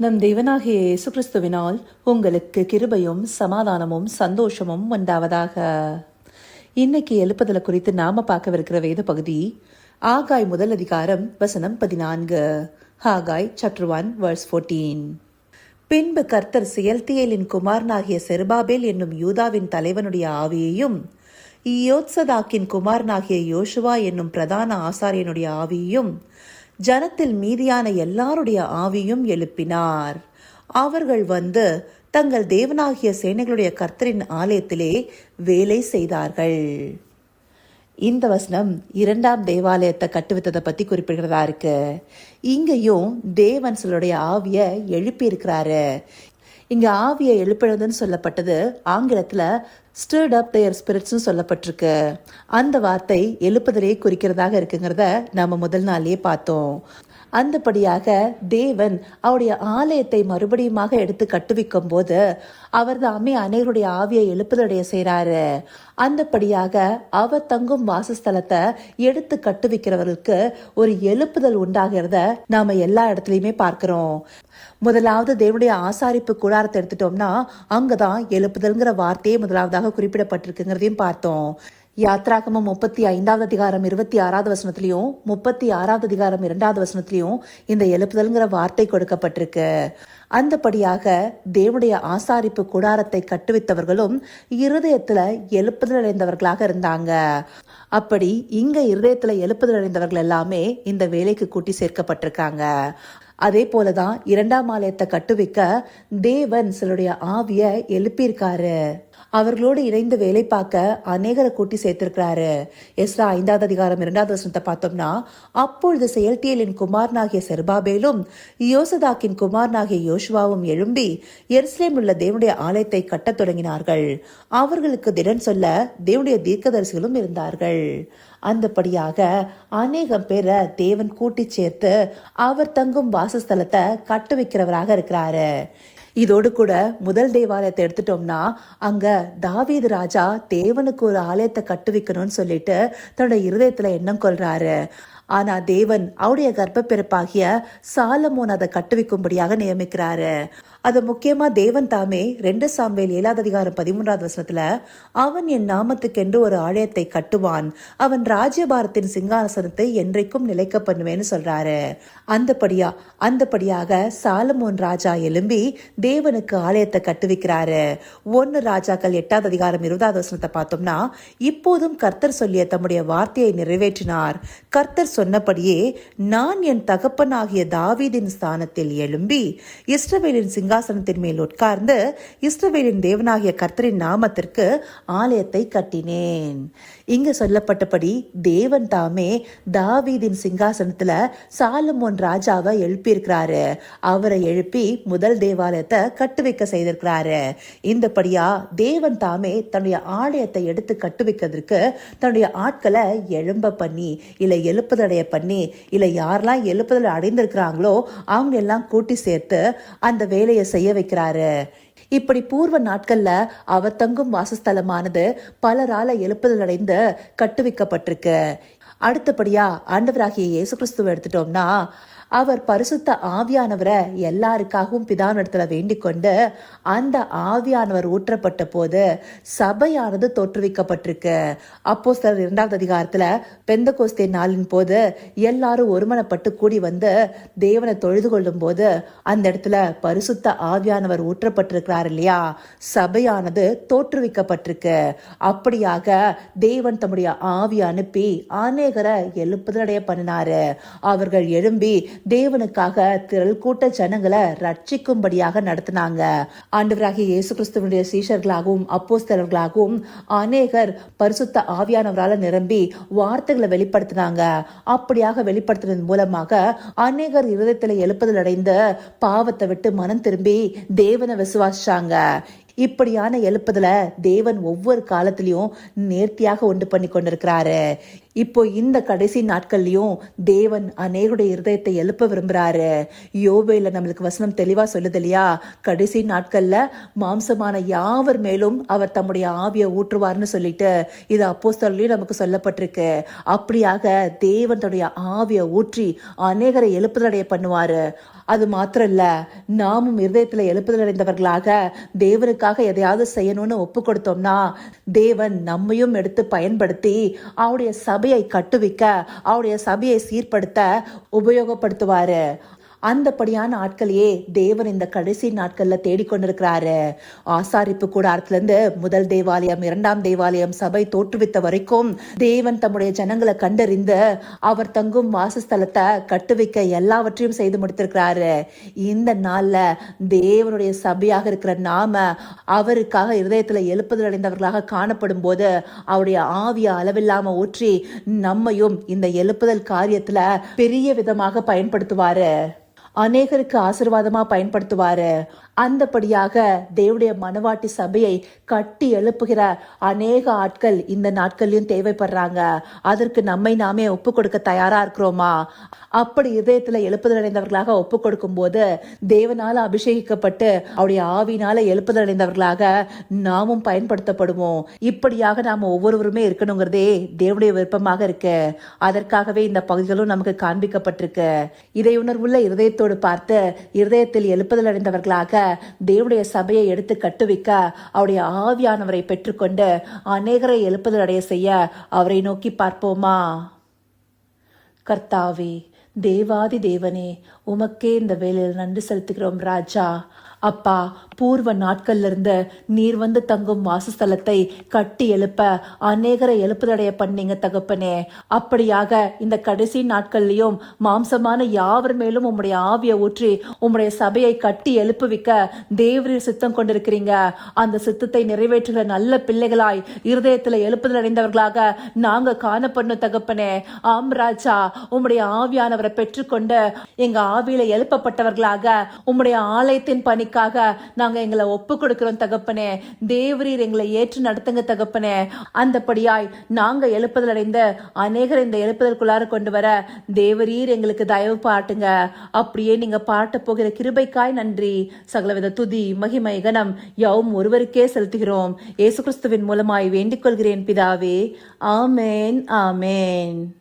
நம் தேவனாகிய இயேசு கிறிஸ்துவினால் உங்களுக்கு கிருபையும் சமாதானமும் சந்தோஷமும் உண்டாவதாக. இன்னைக்கு எழுப்புதல குறித்து நாம பார்க்கவிருக்கிற வேத பகுதி ஆகாய் முதல் அதிகாரம் வசனம் பதினான்கு. Haggai chapter one verse fourteen பின்பு கர்த்தர் செயல்தியலின் குமாரனாகிய செருபாபேல் என்னும் யூதாவின் தலைவனுடைய ஆவியையும் யோத்சதாக்கின் குமாரனாகிய யோசுவா என்னும் பிரதான ஆசாரியனுடைய ஆவியையும் ஜனத்தில் மீதியான எல்லாருடைய ஆவியும் எழுப்பினார். அவர்கள் வந்து தங்கள் தேவனாகிய சேனைகளுடைய கர்த்தரின் ஆலயத்திலே வேலை செய்தார்கள். இந்த வசனம் இரண்டாம் தேவாலயத்தை கட்டுவித்ததை பத்தி குறிப்பிடுகிறதா இருக்கு. இங்கேயும் தேவன் சிலருடைய ஆவியை எழுப்பி இருக்கிறாரு இங்க ஆவியை எழுப்பினதுன்னு சொல்லப்பட்டது ஆங்கிலத்துல ஸ்டர்ட் அப் தயர் ஸ்பிரிட்ஸ்னு சொல்லப்பட்டிருக்கு. அந்த வார்த்தை எழுப்புதலே குறிக்கிறதாக இருக்குங்கிறத நாம முதல் நாளே பார்த்தோம். அந்தபடியாக தேவன் அவருடைய ஆலயத்தை மறுபடியுமாக எடுத்து கட்டுவிக்கும் போது அவர் தாமே அனைவருடைய ஆவியை எழுப்புதடைய செய்கிறாரு அந்தபடியாக அவர் தங்கும் வாசஸ்தலத்தை எடுத்து கட்டுவிக்கிறவர்களுக்கு ஒரு எழுப்புதல் உண்டாகிறத நாம எல்லா இடத்துலையுமே பார்க்கிறோம். முதலாவது தேவனுடைய ஆசாரிப்பு கூடாரத்தை எடுத்துட்டோம்னா அங்கதான் எழுப்புதல்ங்கிற வார்த்தையே முதலாவதாக குறிப்பிடப்பட்டிருக்குங்கிறதையும் பார்த்தோம். யாத்ராகமம் முப்பத்தி ஐந்தாவது அதிகாரம் இருபத்தி ஆறாவது வசனத்திலையும் முப்பத்தி ஆறாவது அதிகாரம் இரண்டாவது வசனத்திலையும் இந்த எழுப்புதல்ங்கிற வார்த்தை கொடுக்கப்பட்டிருக்கு. அந்தபடியாக தேவனுடைய ஆசாரிப்பு கூடாரத்தை கட்டுவித்தவர்களும் இருதயத்துல எழுப்புதல் அடைந்தவர்களாக இருந்தாங்க. அப்படி இங்க இருதயத்துல எழுப்புதல் அடைந்தவர்கள் எல்லாமே இந்த வேலைக்கு கூட்டி சேர்க்கப்பட்டிருக்காங்க. அதே போலதான் இரண்டாம் ஆலயத்தை கட்டுவிக்க தேவன் சிலருடைய ஆவிய எழுப்பியிருக்காரு. அவர்களோடு இணைந்து வேலை பார்க்க அநேகரை கூட்டி சேர்த்திருக்கிறாரு. எஸ்ரா ஐந்தாவது அதிகாரம் இரண்டாவது வசனத்தை பார்த்தோம்னா அப்பொழுது செயல்டியலின் குமாரனாகிய செர்பாபேலும் யோசதாக்கின் குமாரனாகிய யோசுவாவும் எழும்பி எருசலேம் உள்ள தேவனுடைய ஆலயத்தை கட்டத் தொடங்கினார்கள். அவர்களுக்கு திடன் சொல்ல தேவனுடைய தீர்க்கதரிசிகளும் இருந்தார்கள். அந்தபடியாக அநேகம் பேரை தேவன் கூட்டி சேர்த்து அவர் தங்கும் வாசஸ்தலத்தை கட்டு வைக்கிறவராக இருக்கிறாரு. இதோடு கூட முதல் தேவாலயத்தை எடுத்துட்டோம்னா அங்க தாவீது ராஜா தேவனுக்கு ஒரு ஆலயத்தை கட்டு வைக்கணும்னு சொல்லிட்டு தன்னோட இருதயத்துல எண்ணம் கொள்றாரு. ஆனா தேவன் அவருடைய கர்ப்பப்பிறப்பாகிய சாலமோன் அதை கட்டுவிக்கும்படியாக நியமிக்கிறாரு. அது முக்கியமா தேவன் தாமே ரெண்டு சாம்பேல் ஏழாவது அதிகாரம் பதிமூன்றாவது வசனத்துல அவன் என் நாமத்துக்கென்று ஒரு ஆலயத்தை கட்டுவான். அவன் ராஜ்யபாரத்தின் சிங்காசனத்தை என்றைக்கும் நிலைக்க பண்ணுவேன்னு சொல்றாரு. அந்தபடியா அந்தபடியாக சாலமோன் ராஜா எழும்பி தேவனுக்கு ஆலயத்தை கட்டுவிக்கிறாரு. ஒன்னு ராஜாக்கள் எட்டாவது அதிகாரம் இருபதாவது வசனத்தை பார்த்தோம்னா இப்போதும் கர்த்தர் சொல்லிய தம்முடைய வார்த்தையை நிறைவேற்றினார். கர்த்தர் சொன்னபடியே நான் என் தகப்பனாகிய தாவீதின் ஸ்தானத்தில் எழும்பி இஸ்ரவேலின் சிங்காசனத்தின் மேல் உட்கார்ந்து இஸ்ரவேலின் தேவனாகிய கர்த்தரின் நாமத்திற்கு ஆலயத்தை கட்டினேன். இங்கு சொல்லப்பட்டபடி தேவன் தாமே தாவீதின் சிங்காசனத்துல சாலமோன் ராஜாவை எழுப்பியிருக்கிறாரு. அவரை எழுப்பி முதல் தேவாலயத்தை கட்டு வைக்க செய்திருக்கிறாரு. இந்தபடியா தேவன் தாமே தன்னுடைய ஆலயத்தை எடுத்து கட்டு வைக்கிறதுக்கு தன்னுடைய ஆட்களை எழும்ப பண்ணி இல்லை எழுப்புதடைய பண்ணி இல்லை யாரெல்லாம் எழுப்புதல் அடைந்திருக்கிறாங்களோ அவங்க எல்லாம் கூட்டி சேர்த்து அந்த வேலையை செய்ய வைக்கிறாரு. இப்படி பூர்வ நாட்கள்ல அவர் தங்கும் வாசஸ்தலமானது பலரால எழுப்புதல் அடைந்து கட்டுவிக்கப்பட்டிருக்கு. அடுத்தபடியா ஆண்டவராகிய இயேசு கிறிஸ்துவ எடுத்துட்டோம்னா அவர் பரிசுத்த ஆவியானவரை எல்லாருக்காகவும் பிதானிடத்துல வேண்டிக் கொண்டு அந்த ஆவியானவர் ஊற்றப்பட்ட போது சபையானது தோற்றுவிக்கப்பட்டிருக்கு. அப்போ சிலர் இரண்டாவது அதிகாரத்துல பெந்த கோஸ்தே நாளின் போது எல்லாரும் ஒருமனப்பட்டு கூடி வந்து தேவனை தொழுது கொள்ளும் போது அந்த இடத்துல பரிசுத்த ஆவியானவர் ஊற்றப்பட்டிருக்கிறார் இல்லையா? சபையானது தோற்றுவிக்கப்பட்டிருக்கு. அப்படியாக தேவன் தம்முடைய ஆவி அனுப்பி அநேகரை எழுப்புதலடைய பண்ணினாரு. அவர்கள் எழும்பி தேவனுக்காக திரள் கூட்ட ஜனங்களை ரட்சிக்கும்படியாக நடத்தினாங்க. ஆண்டவராகிய இயேசு கிறிஸ்துவனுடைய சீஷர்களாகவும் அப்போஸ்தலர்களாகவும் அநேகர் பரிசுத்த ஆவியானவரால நிரம்பி வார்த்தைகளை வெளிப்படுத்தினாங்க. அப்படியாக வெளிப்படுத்தினது மூலமாக அநேகர் இருதயத்தில் எழுப்புதல் அடைந்து பாவத்தை விட்டு மனம் திரும்பி தேவனை விசுவாசிச்சாங்க. இப்படியான எழுப்புதல தேவன் ஒவ்வொரு காலத்திலையும் நேர்த்தியாக உண்டு பண்ணி கொண்டிருக்கிறாரு. இப்போ இந்த கடைசி நாட்கள்லையும் தேவன் அநேகருடைய இருதயத்தை எழுப்ப விரும்புறாரு. யோபேல நம்மளுக்கு வசனம் தெளிவா சொல்லுது இல்லையா? கடைசி நாட்கள்ல மாம்சமான யாவர் மேலும் அவர் தம்முடைய ஆவியை ஊற்றுவார்னு சொல்லிட்டு இது அப்போஸ்தலர்லயும் நமக்கு சொல்லப்பட்டிருக்கு. அப்படியாக தேவனுடைய ஆவியை ஊற்றி அநேகரை எழுப்புதலடைய பண்ணுவாரு. அது மாத்திரம் இல்ல நாமும் இருதயத்துல எழுப்புதல் அடைந்தவர்களாக தேவனுக்காக எதையாவது செய்யணும்னு ஒப்பு கொடுத்தோம்னா தேவன் நம்மையும் எடுத்து பயன்படுத்தி அவருடைய சபையை கட்டுவிக்க அவருடைய சபையை சீர்படுத்த உபயோகப்படுத்துவாரு. அந்தபடியான ஆட்களையே தேவன் இந்த கடைசி நாட்களில் தேடிக்கொண்டிருக்கிறாரு. ஆசாரிப்பு கூடாரத்திலிருந்து முதல் தேவாலயம் இரண்டாம் தேவாலயம் சபை தோற்றுவித்த வரைக்கும் தேவன் தம்முடைய ஜனங்களை கண்டறிந்து அவர் தங்கும் வாசஸ்தலத்தை கட்டுவிக்க எல்லாவற்றையும் செய்து முடித்திருக்கிறாரு. இந்த நாள்ல தேவனுடைய சபையாக இருக்கிற நாம அவருக்காக இருதயத்தில் எழுப்புதல் அடைந்தவர்களாக காணப்படும் போது அவருடைய ஆவிய அளவில்லாம ஊற்றி நம்மையும் இந்த எழுப்புதல் காரியத்துல பெரிய விதமாக பயன்படுத்துவாரு. அநேகருக்கு ஆசிர்வாதமாக பயன்படுத்துவார. அந்தபடியாக தேவடைய மனவாட்டி சபையை கட்டி எழுப்புகிற அநேக ஆட்கள் இந்த நாட்கள்லையும் தேவைப்படுறாங்க. அதற்கு நம்மை நாமே ஒப்பு கொடுக்க தயாரா இருக்கிறோமா? அப்படி இதயத்துல எழுப்புதல் அடைந்தவர்களாக ஒப்பு கொடுக்கும் போது தேவனால அபிஷேகிக்கப்பட்டு அவருடைய ஆவினால எழுப்புதல் அடைந்தவர்களாக நாமும் பயன்படுத்தப்படுவோம். இப்படியாக நாம் ஒவ்வொருவருமே இருக்கணுங்கிறதே தேவனுடைய விருப்பமாக இருக்கு. அதற்காகவே இந்த பகுதிகளும் நமக்கு காண்பிக்கப்பட்டிருக்கு. இதை உணர்வுள்ள இருதயத்தோடு பார்த்து இருதயத்தில் எழுப்புதல் அடைந்தவர்களாக தேவடைய சபையை எடுத்து கட்டுவிக்க அவருடைய ஆவியானவரை பெற்றுக்கொண்டு அநேகரை எழுப்புதல் அடைய செய்ய அவரை நோக்கி பார்ப்போமா? கர்த்தாவே தேவாதி தேவனே உமக்கே இந்த வேலையில் நன்றி செலுத்துகிறோம் ராஜா. அப்பா பூர்வ நாட்கள்ல இருந்து நீர் வந்து தங்கும் வாசஸ்தலத்தை கட்டி எழுப்ப அநேகரை எழுப்புதடைய பண்ணீங்க தகப்பனே. அப்படியாக இந்த கடைசி நாட்கள்லையும் மாம்சமான யாவர் மேலும் உம்முடைய ஆவியை ஊற்றி உம்முடைய சபையை கட்டி எழுப்புவிக்க தேவரீர் சித்தம் கொண்டிருக்கிறீங்க. அந்த சித்தத்தை நிறைவேற்றுகிற நல்ல பிள்ளைகளாய் இருதயத்துல எழுப்புதல் அடைந்தவர்களாக நாங்க காணப்படணும் தகப்பனே. ஆம் ராஜா உம்முடைய ஆவியானவரை பெற்றுக்கொண்டு எங்க ஆவியில எழுப்பப்பட்டவர்களாக உம்முடைய ஆலயத்தின் பணி பணிக்காக நாங்கள் எங்களை ஒப்பு கொடுக்கிறோம் தகப்பனே. தேவரீர் எங்களை ஏற்று நடத்துங்க தகப்பனே. அந்தபடியாய் நாங்கள் எழுப்புதல் அடைந்த அநேகர் இந்த எழுப்புதற்குள்ளார கொண்டு வர தேவரீர் எங்களுக்கு தயவு பாட்டுங்க. அப்படியே நீங்க பாட்ட போகிற கிருபைக்காய் நன்றி. சகலவித துதி மகிமை கனம் யாவும் ஒருவருக்கே செலுத்துகிறோம். ஏசு கிறிஸ்துவின் மூலமாய் வேண்டிக் கொள்கிறேன் பிதாவே. ஆமேன் ஆமேன்.